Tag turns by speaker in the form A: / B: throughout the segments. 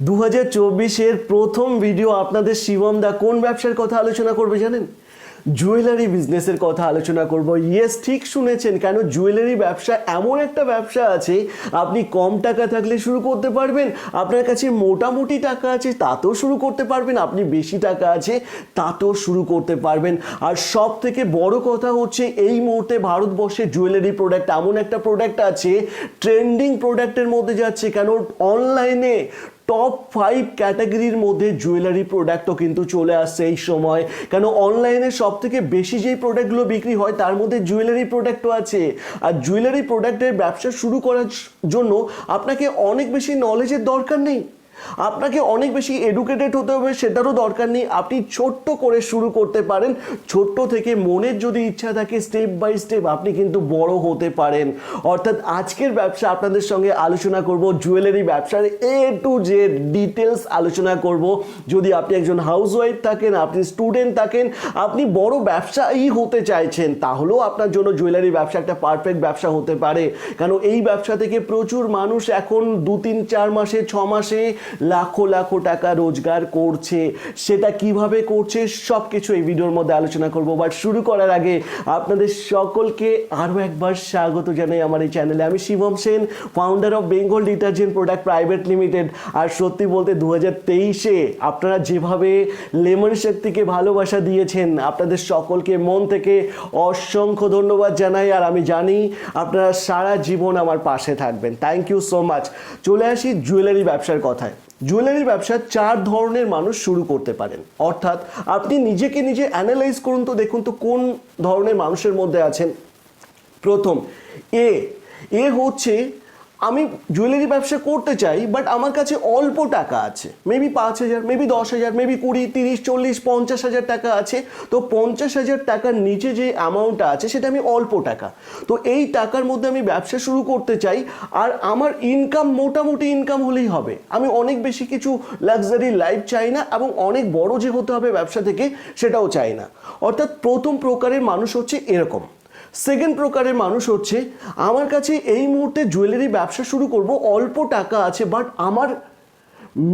A: দু হাজার চব্বিশের প্রথম ভিডিও আপনাদের শিবম দা কোন ব্যবসার কথা আলোচনা করবে জানেন? জুয়েলারি বিজনেসের কথা আলোচনা করব। ইয়েস ঠিক শুনেছেন। কেন জুয়েলারি ব্যবসা এমন একটা ব্যবসা আছে, আপনি কম টাকা থাকলে শুরু করতে পারবেন, আপনার কাছে মোটামুটি টাকা আছে তাতেও শুরু করতে পারবেন, আপনি বেশি টাকা আছে তাতেও শুরু করতে পারবেন। আর সব থেকে বড় কথা হচ্ছে, এই মুহূর্তে ভারতবর্ষে জুয়েলারি প্রোডাক্ট এমন একটা প্রোডাক্ট আছে ট্রেন্ডিং প্রোডাক্টের মধ্যে যাচ্ছে। কেন? অনলাইনে টপ ফাইভ ক্যাটাগরির মধ্যে জুয়েলারি প্রোডাক্টও কিন্তু চলে আসছে এই সময়। কেন অনলাইনে সব থেকে বেশি যেই প্রোডাক্টগুলো বিক্রি হয়, তার মধ্যে জুয়েলারি প্রোডাক্টও আছে। আর জুয়েলারি প্রোডাক্টের ব্যবসা শুরু করার জন্য আপনাকে অনেক বেশি নলেজের দরকার নেই। আপনাকে অনেক বেশি এডুকেটেড হতে হবে, সেটারও দরকার নেই। আপনি ছোট্ট করে শুরু করতে পারেন। ছোট্ট থেকে মনের যদি ইচ্ছা থাকে স্টেপ বাই স্টেপ আপনি কিন্তু বড় হতে পারেন। অর্থাৎ আজকের ব্যবসা আপনাদের সঙ্গে আলোচনা করব জুয়েলারি ব্যবসার এ টু জেড ডিটেলস আলোচনা করব। যদি আপনি একজন হাউসওয়াইফ থাকেন, আপনি স্টুডেন্ট থাকেন, আপনি বড় ব্যবসায়ী হতে চাইছেন, তাহলেও আপনার জন্য জুয়েলারি ব্যবসা একটা পারফেক্ট ব্যবসা হতে পারে। কারণ এই ব্যবসা থেকে প্রচুর মানুষ এখন দু, তিন, চার মাসে, ছ মাসে লাখো লাখো টাকা রোজগার করছে। সেটা কীভাবে করছে? সব কিছু এই ভিডিওর মধ্যে আলোচনা করব। বাট শুরু করার আগে আপনাদের সকলকে আরও একবার স্বাগত জানাই আমার এই চ্যানেলে আমি Shivam Sen founder of Bengal detergent product private limited আর সত্যি বলতে দু তেইশে আপনারা যেভাবে লেমন শক্তিকে ভালোবাসা দিয়েছেন, আপনাদের সকলকে মন থেকে অসংখ্য ধন্যবাদ জানাই। আর আমি জানি আপনারা সারা জীবন আমার পাশে থাকবেন। থ্যাংক ইউ সো মাচ চলে আসি জুয়েলারি ব্যবসার কথায়। জুয়েলারি ব্যবসা চার ধরনের মানুষ শুরু করতে পারেন। অর্থাৎ আপনি নিজেকে নিজে অ্যানালাইজ করুন তো, দেখুন তো কোন ধরনের মানুষের মধ্যে আছেন। প্রথম এ এ হচ্ছে আমি জুয়েলারি ব্যবসা করতে চাই বাট আমার কাছে অল্প টাকা আছে। মেবি পাঁচ হাজার মেবি দশ হাজার মেবি কুড়ি, তিরিশ, চল্লিশ, পঞ্চাশ হাজার টাকা আছে। তো পঞ্চাশ হাজার টাকার নিচে যে অ্যামাউন্টটা আছে, সেটা আমি অল্প টাকা। তো এই টাকার মধ্যে আমি ব্যবসা শুরু করতে চাই, আর আমার ইনকাম মোটামুটি ইনকাম হলেই হবে। আমি অনেক বেশি কিছু লাক্সারি লাইফ চাই না, এবং অনেক বড় যে হতে হবে ব্যবসা থেকে, সেটাও চাই না। অর্থাৎ প্রথম প্রকারের মানুষ হচ্ছে এরকম। সেকেন্ড প্রকারের মানুষ হচ্ছে, আমার কাছে এই মুহূর্তে জুয়েলারি ব্যবসা শুরু করব, অল্প টাকা আছে বাট আমার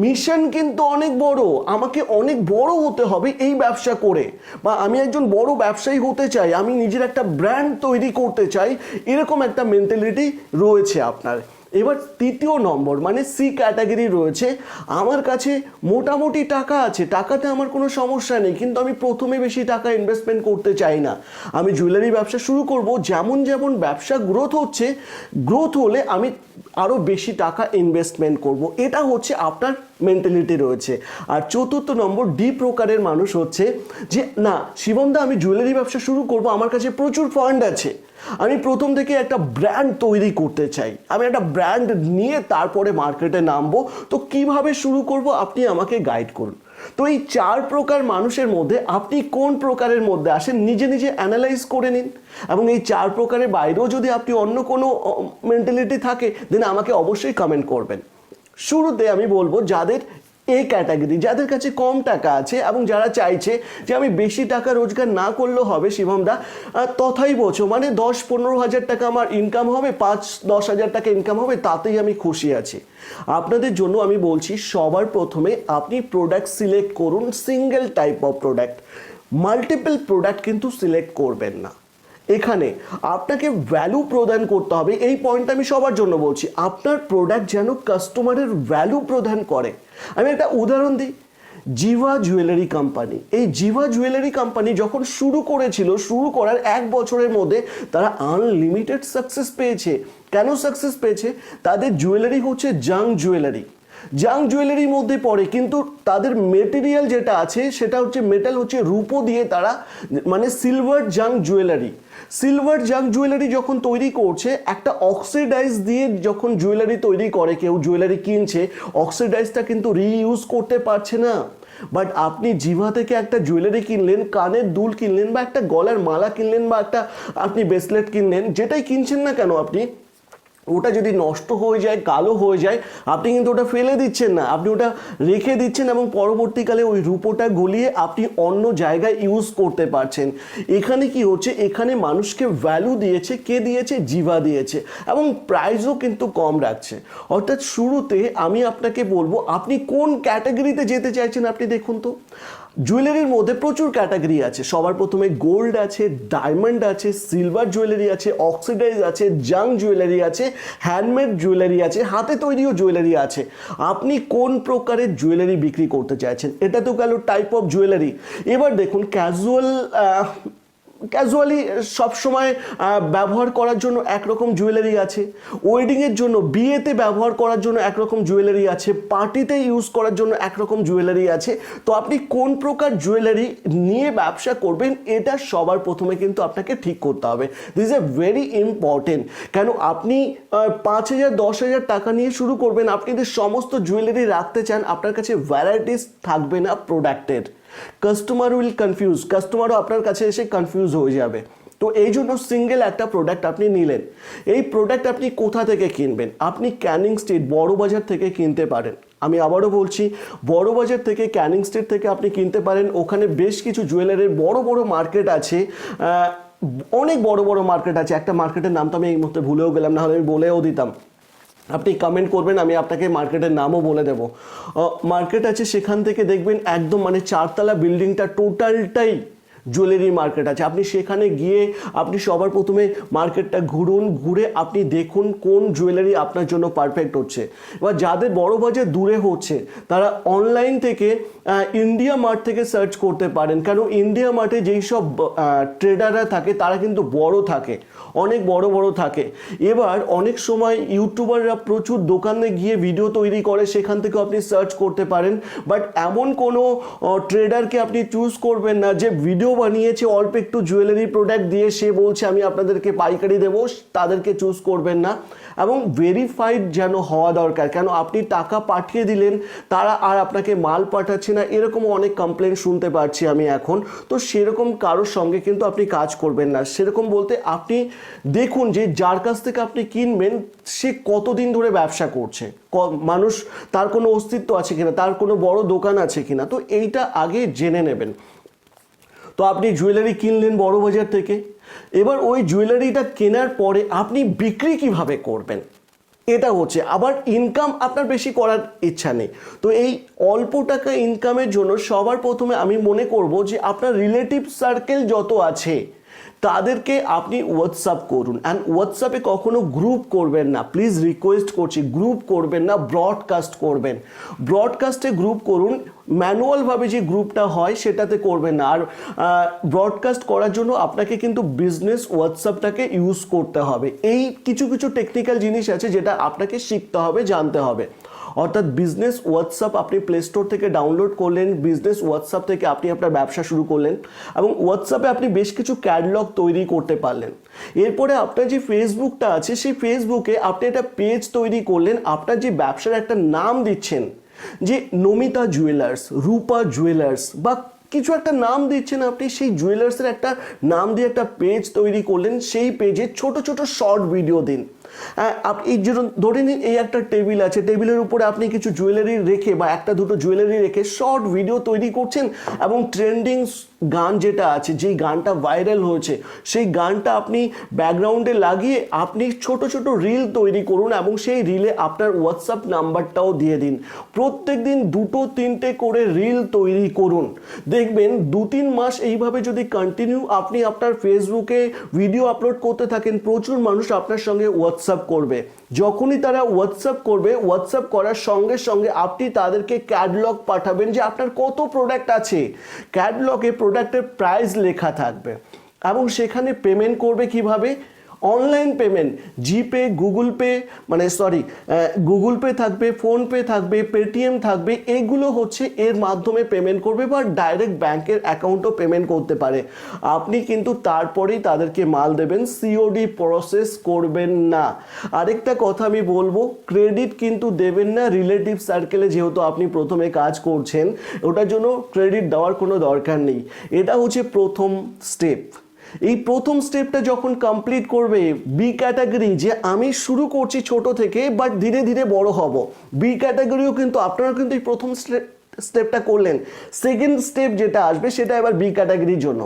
A: মিশন কিন্তু অনেক বড়। আমাকে অনেক বড় হতে হবে এই ব্যবসা করে। বা আমি একজন বড় ব্যবসায়ী হতে চাই, আমি নিজের একটা ব্র্যান্ড তৈরি করতে চাই, এরকম একটা মেন্টালিটি রয়েছে আপনার। এবার তৃতীয় নম্বর মানে সি ক্যাটাগরি রয়েছে। আমার কাছে মোটামুটি টাকা আছে, টাকাতে আমার কোনো সমস্যা নেই, কিন্তু আমি প্রথমে বেশি টাকা ইনভেস্টমেন্ট করতে চাই না। আমি জুয়েলারি ব্যবসা শুরু করব, যেমন যেমন ব্যবসা গ্রোথ হচ্ছে গ্রোথ হলে আমি আরও বেশি টাকা ইনভেস্টমেন্ট করব। এটা হচ্ছে আপনার মেন্টালিটি রয়েছে। আর চতুর্থ নম্বর ডি প্রকারের মানুষ হচ্ছে যে, না শিবমদা আমি জুয়েলারি ব্যবসা শুরু করব, আমার কাছে প্রচুর ফান্ড আছে। আমি প্রথম থেকে একটা ব্র্যান্ড তৈরি করতে চাই। আমি একটা ব্র্যান্ড নিয়ে তারপরে মার্কেটে নামবো। তো কীভাবে শুরু করব? আপনি আমাকে গাইড করুন। তো এই চার প্রকার মানুষের মধ্যে আপনি কোন প্রকারের মধ্যে আসেন, নিজে নিজে অ্যানালাইজ করে নিন। এবং এই চার প্রকারের বাইরেও যদি আপনি অন্য কোনো মেন্টালিটি থাকে দেন আমাকে অবশ্যই কমেন্ট করবেন। শুরুতে আমি বলব, যাদের এ ক্যাটাগরি, যাদের কাছে কম টাকা আছে এবং যারা চাইছে যে আমি বেশি টাকা রোজগার না করলেও হবে শিবমদা তথাই বোঝো। মানে দশ পনেরো হাজার টাকা আমার ইনকাম হবে, পাঁচ দশ হাজার টাকা ইনকাম হবে, তাতেই আমি খুশি আছি। আপনাদের জন্য আমি বলছি, সবার প্রথমে আপনি প্রোডাক্ট সিলেক্ট করুন single type of product multiple product কিন্তু সিলেক্ট করবেন না। এখানে আপনাকে ভ্যালু প্রদান করতে হবে, এই পয়েন্টটা আমি সবার জন্য বলছি। আপনার প্রোডাক্ট যেন কাস্টমারের ভ্যালু প্রদান করে। আমি একটা উদাহরণ দিই। জিভা জুয়েলারি কোম্পানি এই জিভা জুয়েলারি কোম্পানি যখন শুরু করেছিল, শুরু করার এক বছরের মধ্যে তারা আনলিমিটেড সাকসেস পেয়েছে। কেন সাকসেস পেয়েছে? তাদের জুয়েলারি হচ্ছে জাং জুয়েলারি জাং জুয়েলারির মধ্যে পড়ে, কিন্তু তাদের মেটেরিয়াল যেটা আছে, সেটা হচ্ছে মেটাল হচ্ছে রূপো দিয়ে তারা মানে সিলভার জাং জুয়েলারি সিলভার জাং জুয়েলারি যখন তৈরি করছে, একটা অক্সিডাইজ দিয়ে যখন জুয়েলারি তৈরি করে, কেউ জুয়েলারি কিনছে অক্সিডাইজটা কিন্তু রিইউজ করতে পারছে না। বাট আপনি জিভা থেকে একটা জুয়েলারি কিনলেন, কানের দুল কিনলেন, বা একটা গলার মালা কিনলেন, বা একটা আপনি ব্রেসলেট কিনলেন, যেটাই কিনছেন না কেন আপনি ওটা যদি নষ্ট হয়ে যায়, কালো হয়ে যায়, আপনি কিন্তু ওটা ফেলে দিচ্ছেন না। আপনি ওটা রেখে দিচ্ছেন এবং পরবর্তীকালে ওই রূপোটা গলিয়ে আপনি অন্য জায়গায় ইউজ করতে পারছেন। এখানে কি হচ্ছে? এখানে মানুষকে ভ্যালু দিয়েছে, কে দিয়েছে? জিভা দিয়েছে এবং প্রাইসও কিন্তু কম রাখছে। অর্থাৎ শুরুতে আমি আপনাকে বলব, আপনি কোন ক্যাটাগরিতে যেতে চাইছেন আপনি দেখুন তো। জুয়েলারির মধ্যে প্রচুর ক্যাটাগরি আছে। সবার প্রথমে গোল্ড আছে ডায়মন্ড আছে সিলভার জুয়েলারি আছে অক্সিডাইজ আছে জাং জুয়েলারি আছে হ্যান্ডমেড জুয়েলারি আছে, হাতে তৈরিও জুয়েলারি আছে। আপনি কোন প্রকারের জুয়েলারি বিক্রি করতে চাইছেন? এটা তো গেল টাইপ অফ জুয়েলারি এবার দেখুন ক্যাজুয়াল ক্যাজুয়ালি সবসময় ব্যবহার করার জন্য একরকম জুয়েলারি আছে। ওয়েডিংয়ের জন্য, বিয়েতে ব্যবহার করার জন্য একরকম জুয়েলারি আছে। পার্টিতে ইউজ করার জন্য একরকম জুয়েলারি আছে। তো আপনি কোন প্রকার জুয়েলারি নিয়ে ব্যবসা করবেন, এটা সবার প্রথমে কিন্তু আপনাকে ঠিক করতে হবে। দিস এ ভেরি ইম্পর্টেন্ট কেন আপনি পাঁচ হাজার, দশ হাজার টাকা নিয়ে শুরু করবেন, আপনি যদি সমস্ত জুয়েলারি রাখতে চান, আপনার কাছে ভ্যারাইটিস থাকবে না প্রোডাক্টের কাস্টমার উইল কনফিউজ কাস্টমারও আপনার কাছে এসে কনফিউজ হয়ে যাবে। তো এই জন্য সিঙ্গেল একটা প্রোডাক্ট আপনি নিলেন। এই প্রোডাক্ট আপনি কোথা থেকে কিনবেন? আপনি ক্যানিং স্ট্রিট বড় বাজার থেকে কিনতে পারেন। আমি আবারও বলছি, বড় বাজার থেকে ক্যানিং স্ট্রিট থেকে আপনি কিনতে পারেন। ওখানে বেশ কিছু জুয়েলারির বড় বড় মার্কেট আছে। অনেক বড় বড় মার্কেট আছে। একটা মার্কেটের নাম তো আমি এই মুহূর্তে ভুলেও গেলাম না হলে আমি বলেও দিতাম। আপনি কমেন্ট করবেন, আমি আপনাকে মার্কেটের নামও বলে দেবো। মার্কেট আছে, সেখান থেকে দেখবেন একদম মানে চারতলা বিল্ডিংটা টোটালটাই জুয়েলারি মার্কেট আছে। আপনি সেখানে গিয়ে আপনি সবার প্রথমে মার্কেটটা ঘুরুন, ঘুরে আপনি দেখুন কোন জুয়েলারি আপনার জন্য পারফেক্ট হচ্ছে। এবার যাদের বড় বাজার দূরে হচ্ছে, তারা অনলাইন থেকে ইন্ডিয়া মার্ট থেকে সার্চ করতে পারেন। কারণ ইন্ডিয়া মার্টে যেই সব ট্রেডাররা থাকে, তারা কিন্তু বড় থাকে। অনেক বড় বড় থাকে। এবার অনেক সময় ইউটিউবাররা প্রচুর দোকানে গিয়ে ভিডিও তৈরি করে, সেখান থেকে আপনি সার্চ করতে পারেন। বাট এমন কোনো ট্রেডারকে আপনি চুজ করবেন না যে ভিডিও বানিয়েছে, অল্প একটু জুয়েলারি প্রোডাক্ট দিয়ে সে বলছে, আমি আপনাদেরকে পাইকারি দেবো, তাদেরকে চুজ করবেন না। এবং ভেরিফাইড যেন হওয়া দরকার, কেন আপনি টাকা পাঠিয়ে দিলেন, তারা আর আপনাকে মাল পাঠাচ্ছে না এরকম অনেক কমপ্লেন শুনতে পারছি আমি এখন। তো সেরকম কারোর সঙ্গে কিন্তু আপনি কাজ করবেন না। সেরকম বলতে আপনি দেখুন যে যার কাছ থেকে আপনি কিনবেন, সে কতদিন ধরে ব্যবসা করছে? মানুষ, তার কোনো অস্তিত্ব আছে কিনা? তার কোনো বড় দোকান আছে কিনা? তো এইটা আগে জেনে নেবেন। তো আপনি জুয়েলারি কিনলেন বড় বাজার থেকে। এবার ওই জুয়েলারিটা কেনার পরে আপনি বিক্রি কীভাবে করবেন? এটা হচ্ছে, আবার ইনকাম আপনার বেশি করার ইচ্ছা নেই। তো এই অল্প টাকা ইনকামের জন্য সবার প্রথমে আমি মনে করব যে আপনার রিলেটিভ সার্কেল যত আছে তাদেরকে আপনি হোয়াটসঅ্যাপ করুন। অ্যান্ড হোয়াটসঅ্যাপে কখনো গ্রুপ করবেন না। প্লিজ রিকোয়েস্ট করছি গ্রুপ করবেন না ব্রডকাস্ট করবেন। ব্রডকাস্টে গ্রুপ করুন ম্যানুয়ালভাবে যে গ্রুপটা হয়, সেটাতে করবেন না। আর ব্রডকাস্ট করার জন্য আপনাকে কিন্তু বিজনেস হোয়াটসঅ্যাপটাকে ইউজ করতে হবে। এই কিছু কিছু টেকনিক্যাল জিনিস আছে, যেটা আপনাকে শিখতে হবে, জানতে হবে। অর্থাৎ বিজনেস হোয়াটসঅ্যাপ আপনি প্লে স্টোর থেকে ডাউনলোড করলেন বিজনেস হোয়াটসঅ্যাপ থেকে আপনি আপনার ব্যবসা শুরু করলেন এবং হোয়াটসঅ্যাপে আপনি বেশ কিছু ক্যাটলগ তৈরি করতে পারলেন। এরপরে আপনার যে ফেসবুকটা আছে, সেই ফেসবুকে আপনি একটা পেজ তৈরি করলেন, আপনার যে ব্যবসার একটা নাম দিচ্ছেন, যে নমিতা জুয়েলার্স রূপা জুয়েলার্স বা কিছু একটা নাম দিচ্ছেন আপনি, সেই জুয়েলার্সের একটা নাম দিয়ে একটা পেজ তৈরি করলেন, সেই পেজে ছোট ছোট শর্ট ভিডিও দিন। এই যেরকম ধরে নিন এই একটা টেবিল আছে। টেবিলের উপরে আপনি কিছু জুয়েলারি রেখে বা একটা দুটো জুয়েলারি রেখে শর্ট ভিডিও তৈরি করছেন এবং ট্রেন্ডিং গান যেটা আছে, যেই গানটা ভাইরাল হয়েছে, সেই গানটা আপনি ব্যাকগ্রাউন্ডে লাগিয়ে আপনি ছোট ছোট রিল তৈরি করুন এবং সেই রিলে আপনার হোয়াটসঅ্যাপ নাম্বারটাও দিয়ে দিন। প্রত্যেক দিন দুটো, তিনটে করে রিল তৈরি করুন। দেখবেন দু, তিন মাস এইভাবে যদি কন্টিনিউ আপনি আপনার ফেসবুকে ভিডিও আপলোড করতে থাকেন, প্রচুর মানুষ আপনার সঙ্গে হোয়াটসঅ্যাপ করবে। যখনই তারা হোয়াটসঅ্যাপ করবে হোয়াটসঅ্যাপ করার সঙ্গে সঙ্গে আপনি তাদেরকে ক্যাটলগ পাঠাবেন যে আপনার কত প্রোডাক্ট আছে। ক্যাটলগে প্রোডাক্টের প্রাইস লেখা থাকবে। এবং সেখানে পেমেন্ট করবে কীভাবে? Online payment GPay Google Pay মানে সরি গুগল পে থাকবে ফোনপে থাকবে পেটিএম থাকবে, এগুলো হচ্ছে এর মাধ্যমে পেমেন্ট করবে বা ডাইরেক্ট ব্যাংকের অ্যাকাউন্টও পেমেন্ট করতে পারে। আপনি কিন্তু তারপরেই তাদেরকে মাল দেবেন সিওডি প্রসেস করবেন না। আরেকটা কথা আমি বলব ক্রেডিট কিন্তু দেবেন না রিলেটিভ সার্কেলে যেহেতু আপনি প্রথমে কাজ করছেন, ওটার জন্য ক্রেডিট দেওয়ার কোনো দরকার নেই। এটা হচ্ছে প্রথম স্টেপ এই প্রথম স্টেপটা যখন কমপ্লিট করবে বি ক্যাটাগরি যে আমি শুরু করছি ছোট থেকে বাট ধীরে ধীরে বড় হব। বি ক্যাটাগরিও কিন্তু আপনারা কিন্তু এই প্রথম স্টেপটা করলেন। সেকেন্ড স্টেপ যেটা আসবে, সেটা এবার বি ক্যাটাগরির জন্য।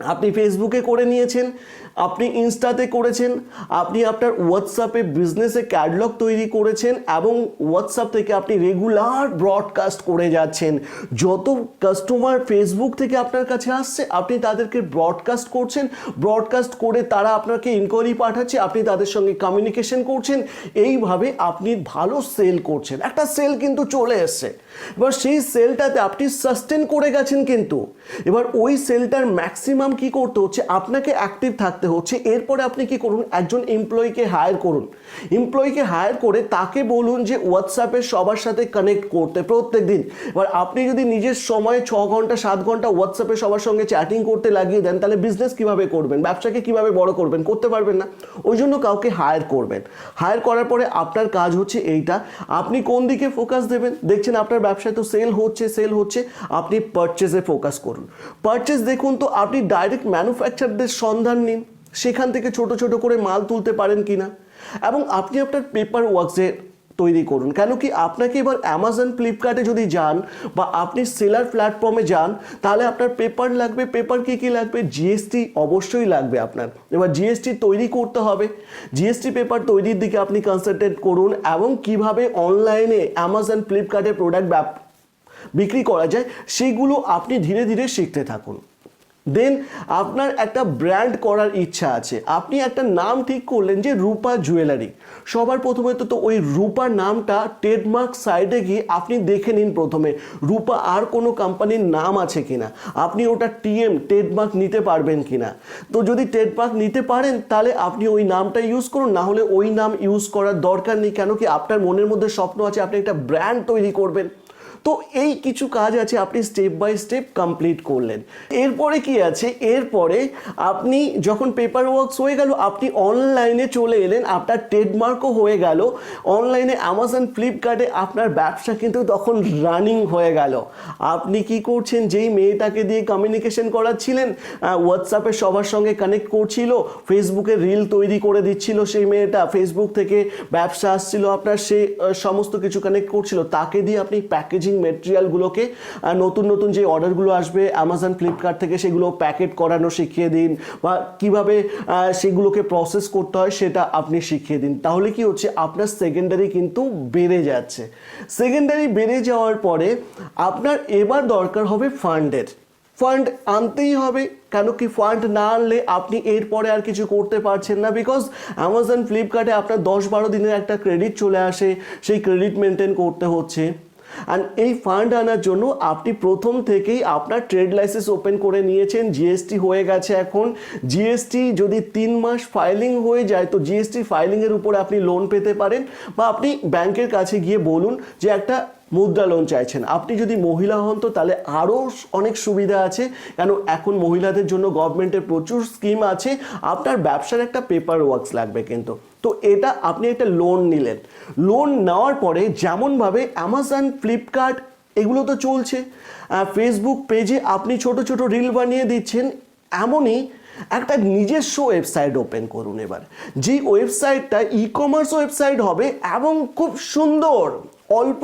A: আপনি ফেসবুকে করে নিয়েছেন, আপনি ইনস্টাতে করেছেন, আপনি আপনার হোয়াটসঅ্যাপে বিজনেসে ক্যাটলগ তৈরি করেছেন এবং হোয়াটসঅ্যাপ থেকে আপনি রেগুলার ব্রডকাস্ট করে যাচ্ছেন। যত কাস্টমার ফেসবুক থেকে আপনার কাছে আসছে, আপনি তাদেরকে ব্রডকাস্ট করছেন ব্রডকাস্ট করে তারা আপনাকে ইনকোয়ারি পাঠাচ্ছে, আপনি তাদের সঙ্গে কমিউনিকেশন করছেন, এইভাবে আপনি ভালো সেল করছেন। একটা সেল কিন্তু চলে এসছে। এবার সেই সেলটাতে আপনি সাস্টেন করে গেছেন কিন্তু। এবার ওই সেলটার ম্যাক্সিমাম কি করতে হচ্ছে? আপনাকে অ্যাক্টিভ থাকতে হচ্ছে। এরপরে আপনি কি করুন? একজন এমপ্লয়িকে হায়ার করুন। এমপ্লয়িকে হায়ার করে তাকে বলুন যে হোয়াটসঅ্যাপে সবার সাথে কানেক্ট করতে প্রত্যেক দিন। এবার আপনি যদি নিজের সময় ছ ঘণ্টা, সাত ঘণ্টা হোয়াটসঅ্যাপে সবার সঙ্গে চ্যাটিং করতে লাগিয়ে দেন, তাহলে বিজনেস কীভাবে করবেন? ব্যবসাকে কীভাবে বড় করবেন? করতে পারবেন না। ওই জন্য কাউকে হায়ার করবেন। হায়ার করার পরে আপনার কাজ হচ্ছে এইটা। আপনি কোন দিকে ফোকাস দেবেন? দেখছেন আপনার ব্যবসায় তো সেল হচ্ছে সেল হচ্ছে। আপনি পারচেজে ফোকাস করুন। পারচেজ দেখুন তো, আপনি ডাইরেক্ট ম্যানুফ্যাকচারদের সন্ধান নিন। সেখান থেকে ছোট ছোট করে মাল তুলতে পারেন কি না? এবং আপনি আপনার পেপার ওয়ার্কসে তৈরি করুন। কেন কি আপনাকে এবার অ্যামাজন ফ্লিপকার্টে যদি যান বা আপনি সেলার প্ল্যাটফর্মে যান, তাহলে আপনার পেপার লাগবে। পেপার কি কি লাগবে? জিএসটি অবশ্যই লাগবে আপনার। এবার জিএসটি তৈরি করতে হবে। জিএসটি পেপার তৈরির দিকে আপনি কনসেন্ট্রেট করুন এবং কীভাবে অনলাইনে অ্যামাজন ফ্লিপকার্টে প্রোডাক্ট বিক্রি করা যায়, সেগুলো আপনি ধীরে ধীরে শিখতে থাকুন। দেন আপনার একটা ব্র্যান্ড করার ইচ্ছা আছে। আপনি একটা নাম ঠিক করলেন যে রূপা জুয়েলারি সবার প্রথমে তো তো ওই রূপা নামটা ট্রেডমার্ক সাইডে গিয়ে আপনি দেখে নিন প্রথমে, রূপা আর কোনো কোম্পানির নাম আছে কিনা। আপনি ওটা টিএম ট্রেডমার্ক নিতে পারবেন কিনা। তো যদি ট্রেডমার্ক নিতে পারেন, তাহলে আপনি ওই নামটা ইউজ করুন, না হলে ওই নাম ইউজ করার দরকার নেই। কেন কি আপনার মনের মধ্যে স্বপ্ন আছে, আপনি একটা ব্র্যান্ড তৈরি করবেন। তো এই কিছু কাজ আছে আপনি স্টেপ বাই স্টেপ কমপ্লিট করলেন। এরপরে কি আছে? এরপরে আপনি যখন পেপার ওয়ার্কস হয়ে গেল, আপনি অনলাইনে চলে এলেন, আপনার ট্রেডমার্কও হয়ে গেল। অনলাইনে অ্যামাজন ফ্লিপকার্টে আপনার ব্যবসা কিন্তু তখন রানিং হয়ে গেল। আপনি কি করছেন? যেই মেয়েটাকে দিয়ে কমিউনিকেশন করাচ্ছিলেন হোয়াটসঅ্যাপে সবার সঙ্গে কানেক্ট করছিল ফেসবুকে রিল তৈরি করে দিচ্ছিল সেই মেয়েটা ফেসবুক থেকে ব্যবসা আসছিল, আপনার সে সমস্ত কিছু কানেক্ট করছিল, তাকে দিয়ে আপনি প্যাকেজিং মেটেরিয়ালগুলোকে নতুন নতুন যে অর্ডারগুলো আসবে অ্যামাজন ফ্লিপকার্ট থেকে সেগুলো প্যাকেট করানো শিখিয়ে দিন বা কীভাবে সেগুলোকে প্রসেস করতে হয় সেটা আপনি শিখিয়ে দিন। তাহলে কি হচ্ছে, আপনার সেকেন্ডারি কিন্তু বেড়ে যাচ্ছে। সেকেন্ডারি বেড়ে যাওয়ার পরে আপনার এবার দরকার হবে ফান্ডের ফান্ড আনতেই হবে, কেন কি ফান্ড না আনলে আপনি এরপরে আর কিছু করতে পারছেন না বিকজ অ্যামাজন ফ্লিপকার্টে আপনার দশ বারো দিনের একটা ক্রেডিট চলে আসে, সেই ক্রেডিট মেনটেন করতে হচ্ছে। অ্যান্ড এই ফান্ড আনার জন্য আপনি প্রথম থেকেই আপনার ট্রেড লাইসেন্স ওপেন করে নিয়েছেন জিএসটি হয়ে গেছে এখন। জিএসটি যদি তিন মাস ফাইলিং হয়ে যায়, তো জিএসটি ফাইলিংয়ের উপরে আপনি লোন পেতে পারেন। বা আপনি ব্যাংকের কাছে গিয়ে বলুন যে একটা মুদ্রা লোন চাইছেন। আপনি যদি মহিলা হন তো তাহলে আরও অনেক সুবিধা আছে। কেন? এখন মহিলাদের জন্য গভর্নমেন্টের প্রচুর স্কিম আছে। আপনার ব্যবসার একটা পেপার ওয়ার্কস লাগবে কিন্তু। তো এটা আপনি একটা লোন নিলেন। লোন নেওয়ার পরে যেমনভাবে অ্যামাজন ফ্লিপকার্ট এগুলো তো চলছে। ফেসবুক পেজে আপনি ছোট ছোট রিল বানিয়ে দিচ্ছেন। এমনই একটা নিজস্ব ওয়েবসাইট ওপেন করুন এবার। যেই ওয়েবসাইটটা ই কমার্স ওয়েবসাইট হবে এবং খুব সুন্দর অল্প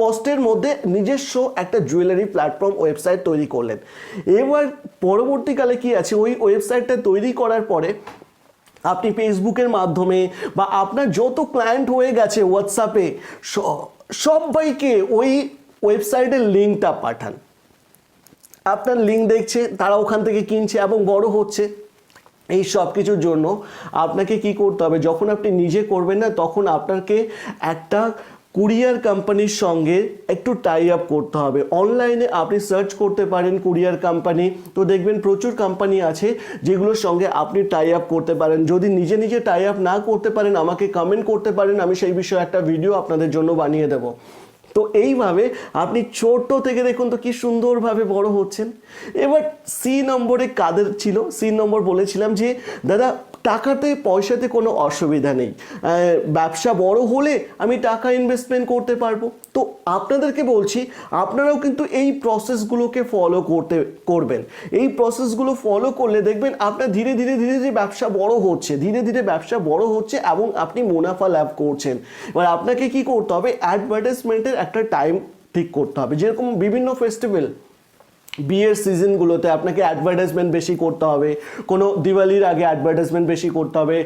A: কস্টের মধ্যে নিজস্ব একটা জুয়েলারি প্ল্যাটফর্ম ওয়েবসাইট তৈরি করলেন। এবার পরবর্তীকালে কি আছে? ওই ওয়েবসাইটটা তৈরি করার পরে আপনি ফেসবুকের মাধ্যমে বা আপনার যত ক্লায়েন্ট হয়ে গেছে হোয়াটসঅ্যাপে সবাইকে ওই ওয়েবসাইটের লিঙ্কটা পাঠান। আপনার লিঙ্ক দেখছে, তারা ওখান থেকে কিনছে এবং বড় হচ্ছে। এই সব কিছুর জন্য আপনাকে কি করতে হবে? যখন আপনি নিজে করবেন না, তখন আপনাকে একটা কুরিয়ার কোম্পানির সঙ্গে একটু টাই আপ করতে হবে। অনলাইনে আপনি সার্চ করতে পারেন কুরিয়ার কোম্পানি। তো দেখবেন প্রচুর কোম্পানি আছে যেগুলোর সঙ্গে আপনি টাই আপ করতে পারেন। যদি নিজে নিজে টাই আপ না করতে পারেন, আমাকে কমেন্ট করতে পারেন, আমি সেই বিষয়ে একটা ভিডিও আপনাদের জন্য বানিয়ে দেবো। তো এইভাবে আপনি ছোট থেকে দেখুন তো কি সুন্দরভাবে বড় হচ্ছেন। এবার সি নম্বরে কাদের ছিল? সি নম্বর বলেছিলাম যে, দাদা টাকাতে পয়সাতে কোনো অসুবিধা নেই। ব্যবসা বড় হলে আমি টাকা ইনভেস্টমেন্ট করতে পারব। তো আপনাদেরকে বলছি, আপনারাও কিন্তু এই প্রসেসগুলোকে ফলো করতে, করবেন। এই প্রসেসগুলো ফলো করলে দেখবেন আপনার ধীরে ধীরে ধীরে ধীরে ব্যবসা বড় হচ্ছে। ধীরে ধীরে ব্যবসা বড় হচ্ছে এবং আপনি মুনাফা লাভ করছেন। এবার আপনাকে কি করতে হবে? অ্যাডভার্টাইজমেন্টের একটা টাইম ঠিক করতে হবে। যেরকম বিভিন্ন ফেস্টিভ্যাল বিয়ের সিজনগুলোতে আপনাকে অ্যাডভার্টাইজমেন্ট বেশি করতে হবে। কোনো দিওয়ালির আগে অ্যাডভার্টাইজমেন্ট বেশি করতে হবে।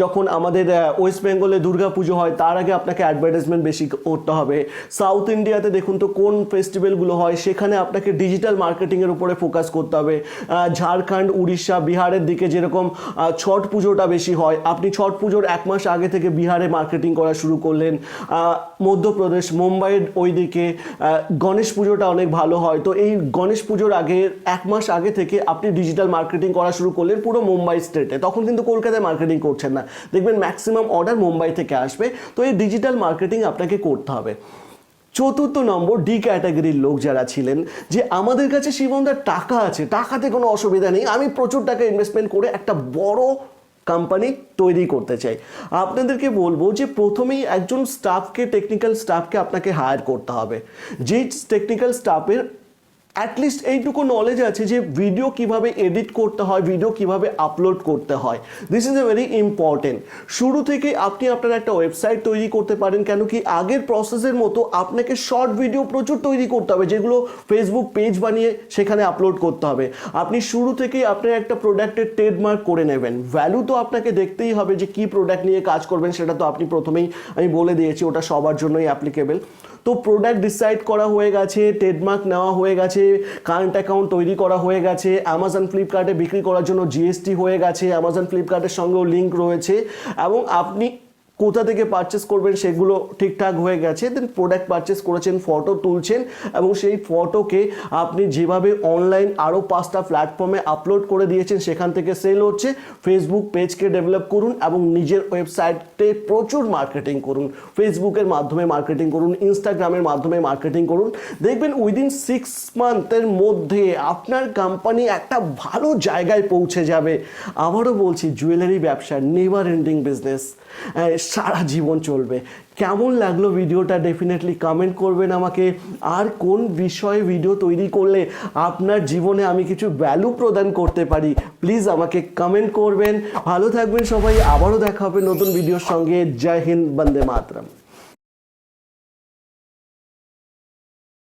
A: যখন আমাদের ওয়েস্ট বেঙ্গলে দুর্গা পুজো হয়, তার আগে আপনাকে অ্যাডভার্টাইজমেন্ট বেশি করতে হবে। সাউথ ইন্ডিয়াতে দেখুন তো কোন ফেস্টিভ্যালগুলো হয়, সেখানে আপনাকে ডিজিটাল মার্কেটিংয়ের উপরে ফোকাস করতে হবে। ঝাড়খণ্ড উড়িষ্যা বিহারের দিকে যেরকম ছট পুজোটা বেশি হয়, আপনি ছট পুজোর এক মাস আগে থেকে বিহারে মার্কেটিং করা শুরু করলেন। মধ্যপ্রদেশ, মুম্বাইয়ের ওই দিকে গণেশ পুজোটা অনেক ভালো হয়। তো এই গণেশ পুজোর আগে, এক মাস আগে থেকে আপনি ডিজিটাল মার্কেটিং করা শুরু করলেন পুরো মুম্বাই স্টেটে। তখন কিন্তু কলকাতায় মার্কেটিং করছেন না। দেখবেন ম্যাক্সিমাম অর্ডার মুম্বাই থেকে আসবে। তো এই ডিজিটাল মার্কেটিং আপনাকে করতে হবে। চতুর্থ নম্বর ডি ক্যাটাগরির লোক যারা ছিলেন, যে আমাদের কাছে শিবমদার টাকা আছে, টাকাতে কোনো অসুবিধা নেই। আমি প্রচুর টাকা ইনভেস্টমেন্ট করে একটা বড় কোম্পানি তৈরি করতে চাই। আপনাদেরকে বলব যে প্রথমেই একজন স্টাফকে টেকনিক্যাল স্টাফকে আপনাকে হায়ার করতে হবে। যে টেকনিক্যাল স্টাফের অ্যাটলিস্ট এইটুকু নলেজ আছে যে ভিডিও কীভাবে এডিট করতে হয় ভিডিও কীভাবে আপলোড করতে হয়। This is a very important শুরু থেকে আপনি আপনার একটা ওয়েবসাইট তৈরি করতে পারেন, কেন কি আগের প্রসেসের মতো আপনাকে শর্ট ভিডিও প্রচুর তৈরি করতে হবে, যেগুলো ফেসবুক পেজ বানিয়ে সেখানে আপলোড করতে হবে। আপনি শুরু থেকেই আপনার একটা প্রোডাক্টের ট্রেডমার্ক করে নেবেন। ভ্যালু তো আপনাকে দেখতেই হবে যে কি প্রোডাক্ট নিয়ে কাজ করবেন, সেটা তো আপনি প্রথমেই আমি বলে দিয়েছি, ওটা সবার জন্যই অ্যাপ্লিকেবল তো প্রোডাক্ট ডিসাইড করা হয়ে গেছে ট্রেডমার্ক নেওয়া হয়ে গেছে কারেন্ট অ্যাকাউন্ট তৈরি করা হয়ে গেছে অ্যামাজন ফ্লিপকার্টে বিক্রি করার জন্য জিএসটি হয়ে গেছে অ্যামাজন ফ্লিপকার্টের সঙ্গেও লিঙ্ক রয়েছে এবং আপনি কোথা থেকে পারচেস করবেন সেগুলো ঠিকঠাক হয়ে গেছে। দেন প্রোডাক্ট পারচেস করেছেন ফটো তুলছেন এবং সেই ফটোকে আপনি যেভাবে অনলাইন আরও পাঁচটা প্ল্যাটফর্মে আপলোড করে দিয়েছেন, সেখান থেকে সেল হচ্ছে। ফেসবুক পেজকে ডেভেলপ করুন এবং নিজের ওয়েবসাইটে প্রচুর মার্কেটিং করুন। ফেসবুকের মাধ্যমে মার্কেটিং করুন ইনস্টাগ্রামের মাধ্যমে মার্কেটিং করুন। দেখবেন উইদিন সিক্স মান্থের মধ্যে আপনার কোম্পানি একটা ভালো জায়গায় পৌঁছে যাবে। আবারও বলছি জুয়েলারি ব্যবসা নেভার এন্ডিং বিজনেস সারা জীবন চলবে। কেমন লাগল ভিডিওটা? ডেফিনেটলি কমেন্ট করবেন আমাকে। আর কোন বিষয়ে ভিডিও তৈরি করলে আপনার জীবনে আমি কিছু ভ্যালু প্রদান করতে পারি প্লিজ আমাকে কমেন্ট করবেন। ভালো থাকবেন সবাই। আবারও দেখা হবে নতুন ভিডিওর সঙ্গে। জয় হিন্দ, বন্দে মাতরম।